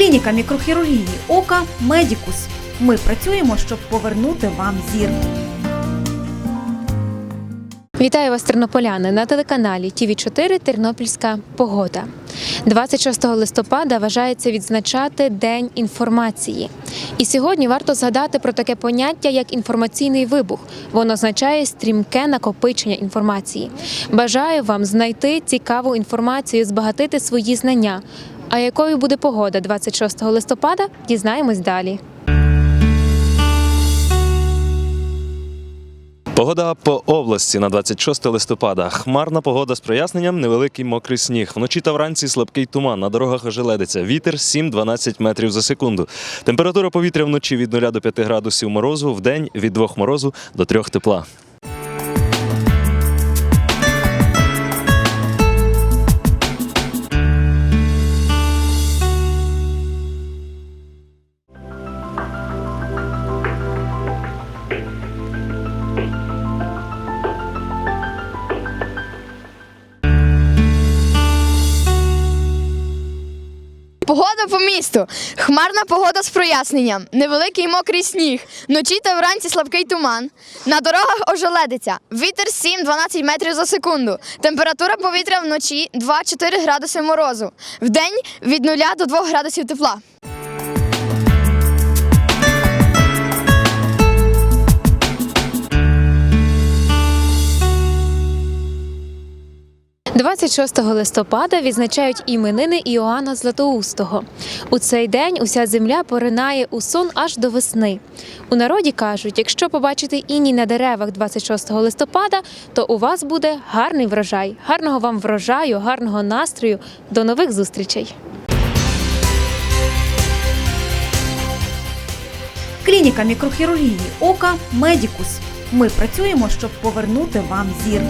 Клініка мікрохірургії ока Медікус. Ми працюємо, щоб повернути вам зір. Вітаю вас, тернополяни, на телеканалі ТІВІ 4 Тернопільська погода. 26 листопада вважається відзначати День інформації. І сьогодні варто згадати про таке поняття, як інформаційний вибух. Воно означає стрімке накопичення інформації. Бажаю вам знайти цікаву інформацію, збагатити свої знання. А якою буде погода 26 листопада, дізнаємось далі. Погода по області на 26 листопада. Хмарна погода з проясненням, невеликий мокрий сніг. Вночі та вранці слабкий туман. На дорогах ожеледиться. Вітер 7-12 метрів за секунду. Температура повітря вночі від 0 до 5 градусів морозу, в день від 2 морозу до 3 тепла. Погода по місту. Хмарна погода з проясненням. Невеликий мокрий сніг. Вночі та вранці слабкий туман. На дорогах ожеледиться. Вітер 7-12 метрів за секунду. Температура повітря вночі 2-4 градуси морозу. Вдень від 0 до 2 градусів тепла. 26 листопада відзначають іменини Іоанна Златоустого. У цей день уся земля поринає у сон аж до весни. У народі кажуть, якщо побачите іній на деревах 26 листопада, то у вас буде гарний врожай. Гарного вам врожаю, гарного настрою. До нових зустрічей! Клініка мікрохірургії ока Медікус. Ми працюємо, щоб повернути вам зір.